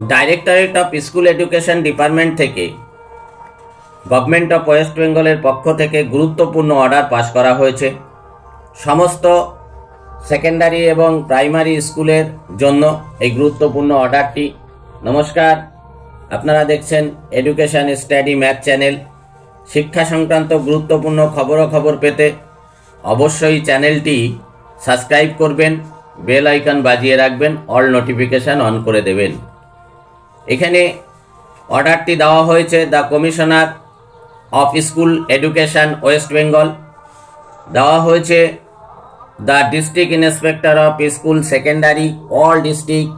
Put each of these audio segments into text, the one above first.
Directorate of school education department থেকে government of west বেঙ্গলের পক্ষ থেকে গুরুত্বপূর্ণ অর্ডার পাশ করা হয়েছে। সমস্ত সেকেন্ডারি এবং প্রাইমারি স্কুলের জন্য এই গুরুত্বপূর্ণ অর্ডারটি নমস্কার, আপনারা দেখছেন এডুকেশন স্টাডি ম্যাথ চ্যানেল শিক্ষা সংক্রান্ত গুরুত্বপূর্ণ খবরাখবর পেতে অবশ্যই চ্যানেলটি সাবস্ক্রাইব করবেন, বেল আইকন বাজিয়ে রাখবেন অল নোটিফিকেশান অন করে দেবেন। এখানে অর্ডারটি দেওয়া হয়েছে the commissioner of school education west Bengal. দেওয়া হয়েছে the district inspector of school secondary, all district,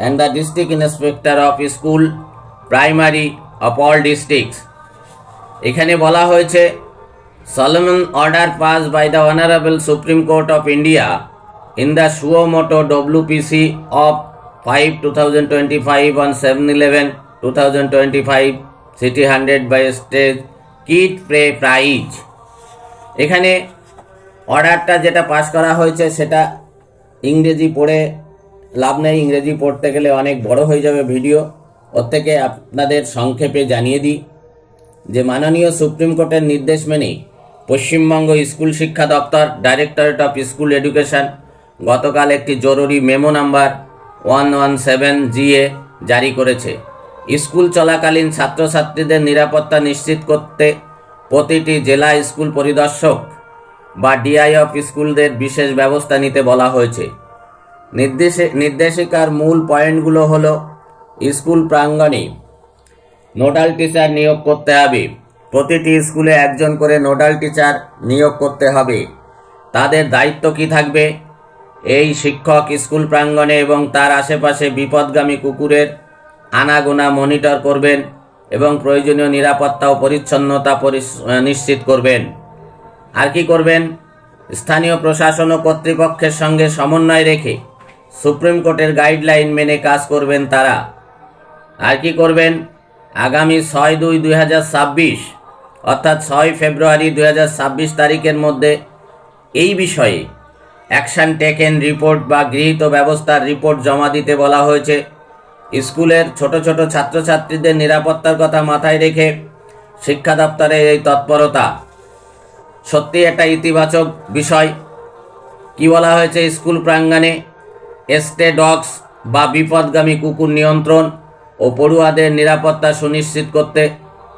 and the district inspector of school primary of all districts. এখানে বলা হয়েছে, Salman order pass by the honourable Supreme Court of India in the suo motu WPC of five two thousand twenty five on seven eleven two thousand twenty five city hundred by stage kit pray prize এখানে অর্ডারটা যেটা pass করা হয়েছে, সেটা ইংরেজি পড়ে লাভ নেই। ইংরেজি পড়তে গেলে অনেক বড় হয়ে যাবে ভিডিও। ওর থেকে আপনাদের সংক্ষেপে জানিয়ে দিই যে মাননীয় সুপ্রিম কোর্টের নির্দেশ মেনে পশ্চিমবঙ্গ স্কুল শিক্ষা দপ্তর ডাইরেক্টরেট অফ স্কুল এডুকেশন গতকাল একটি জরুরি memo number one one seven GA জারি করেছে। স্কুল চলাকালীন ছাত্রছাত্রীদের নিরাপত্তা নিশ্চিত করতে প্রতিটি জেলা স্কুল পরিদর্শক বা ডিআই অফ স্কুলদের বিশেষ ব্যবস্থা নিতে বলা হয়েছে। নির্দেশে নির্দেশিকার মূল পয়েন্টগুলো হলো স্কুল প্রাঙ্গণে নোডাল টিচার নিয়োগ করতে হবে। প্রতিটি স্কুলে একজন করে নোডাল টিচার নিয়োগ করতে হবে। তাদের দায়িত্ব কি থাকবে? এই শিক্ষক স্কুল প্রাঙ্গণে এবং তার আশেপাশে বিপদগামী কুকুরের আনাগোনা মনিটর করবেন এবং প্রয়োজনীয় নিরাপত্তা ও পরিচ্ছন্নতা নিশ্চিত করবেন। আর কি করবেন? স্থানীয় প্রশাসন ও কর্তৃপক্ষের সঙ্গে সমন্বয় রেখে সুপ্রিম কোর্টের গাইডলাইন মেনে কাজ করবেন তারা। আর কি করবেন? আগামী ছয় দুই দুই অর্থাৎ ছয় ফেব্রুয়ারি দুই হাজার ছাব্বিশ তারিখের মধ্যে এই বিষয়ে অ্যাকশন টেকেন রিপোর্ট বা গৃহীত ব্যবস্থার রিপোর্ট জমা দিতে বলা হয়েছে। স্কুলের ছোট ছোট ছাত্রছাত্রীদের নিরাপত্তার কথা মাথায় রেখে শিক্ষা দপ্তরের এই তৎপরতা। সত্যি একটা ইতিবাচক বিষয়। কি বলা হয়েছে স্কুল প্রাঙ্গণে? এস্টে ডগস বা বিপদগামী কুকুর নিয়ন্ত্রণ ও পড়ুয়াদের নিরাপত্তা সুনিশ্চিত করতে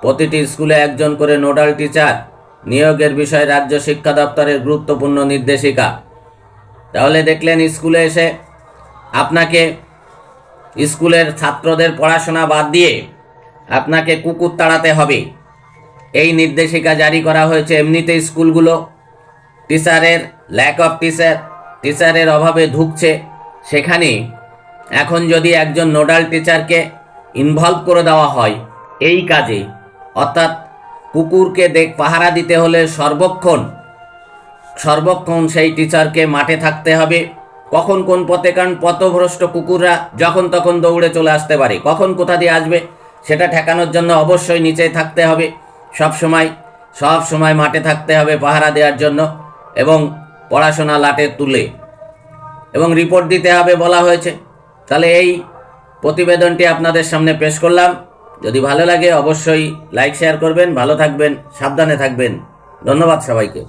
প্রতিটি স্কুলে একজন করে নোডাল টিচার নিয়োগের বিষয়ে রাজ্য শিক্ষা দপ্তরের গুরুত্বপূর্ণ নির্দেশিকা। তাহলে দেখলেন স্কুলে এসে আপনাকে স্কুলের ছাত্রদের পড়াশোনা বাদ দিয়ে আপনাকে কুকুর তাড়াতে হবে। এই নির্দেশিকা জারি করা হয়েছে এমনিতে স্কুলগুলো। টিচারের ল্যাক অফ টিচার টিচারের অভাবে ঢুকছে সেখানে এখন যদি একজন নোডাল টিচারকে ইনভলভ করে দেওয়া হয় এই কাজে, অর্থাৎ কুকুরকে দেখ, পাহারা দিতে হলে সর্বক্ষণ সর্বক্ষণ সেই টিচারকে মাঠে থাকতে হবে। কখন কোন পথে কারণ পথভ্রষ্ট কুকুররা যখন তখন দৌড়ে চলে আসতে পারে, কখন কোথা দিয়ে আসবে, সেটা ঠেকানোর জন্য অবশ্যই নিচে থাকতে হবে। সব সময় সব সময় মাঠে থাকতে হবে পাহারা দেওয়ার জন্য এবং পড়াশোনা লাটে তুলে। এবং রিপোর্ট দিতে হবে বলা হয়েছে। তাহলে এই প্রতিবেদনটি আপনাদের সামনে পেশ করলাম। যদি ভালো লাগে অবশ্যই লাইক শেয়ার করবেন, ভালো থাকবেন, সাবধানে থাকবেন। ধন্যবাদ সবাইকে।